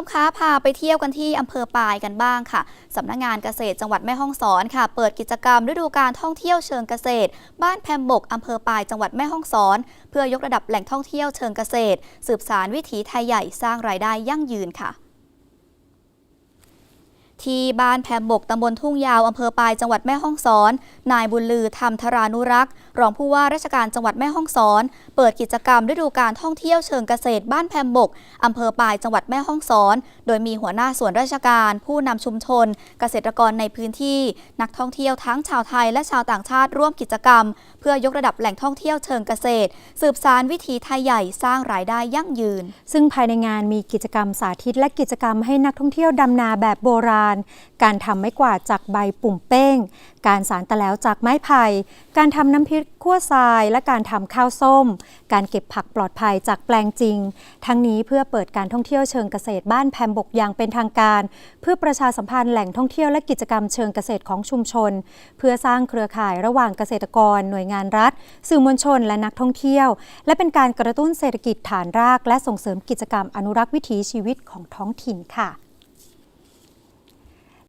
ลูกค้าพาไปเที่ยวกันที่อำเภอปายกันบ้างค่ะสำนักงงานเกษตรจังหวัดแม่ฮ่องสอนค่ะ เปิดกิจกรรมฤดูการท่องเที่ยวเชิงเกษตร บ้านแพมบกอำเภอปายจังหวัดแม่ฮ่องสอน เพื่อยกระดับแหล่งท่องเที่ยวเชิงเกษตร สืบสารวิถีไทยใหญ่สร้างรายได้ยั่งยืนค่ะ ที่บ้านแพมบกตำบลทุ่งยาวอำเภอปายจังหวัดแม่ฮ่องสอน นายบุญลือธรรมธรานุรักษ์ รองผู้ว่าราชการจังหวัดแม่ฮ่องสอน เปิดกิจกรรมฤดูการท่องเที่ยวเชิงเกษตรบ้านแพมบกอำเภอปายจังหวัดแม่ฮ่องสอน โดยมีหัวหน้าส่วนราชการ ผู้นำชุมชน เกษตรกรในพื้นที่ นักท่องเที่ยวทั้งชาวไทยและชาวต่างชาติร่วมกิจกรรม เพื่อยกระดับแหล่งท่องเที่ยวเชิงเกษตร สืบสารวิถีไทยใหญ่สร้างรายได้ยั่งยืน ซึ่งภายในงานมีกิจกรรมสาธิตและกิจกรรมให้นักท่องเที่ยวดำนาแบบโบราณการทำไม้กวาดจากใบปุ่มเป้ง การสารตะแล้วจากไม้ไผ่ การทำน้ำพริกขั่วทราย และการทำข้าวส้ม การเก็บผักปลอดภัยจากแปลงจริง ทั้งนี้เพื่อเปิดการท่องเที่ยวเชิงเกษตรบ้านแพมบกอย่างเป็นทางการ เพื่อประชาสัมพันธ์แหล่งท่องเที่ยวและกิจกรรมเชิงเกษตรของชุมชน เพื่อสร้างเครือข่ายระหว่างเกษตรกร หน่วยงานรัฐ สื่อมวลชน และนักท่องเที่ยว และเป็นการกระตุ้นเศรษฐกิจฐานราก และส่งเสริมกิจกรรมอนุรักษ์วิถีชีวิตของท้องถิ่นค่ะ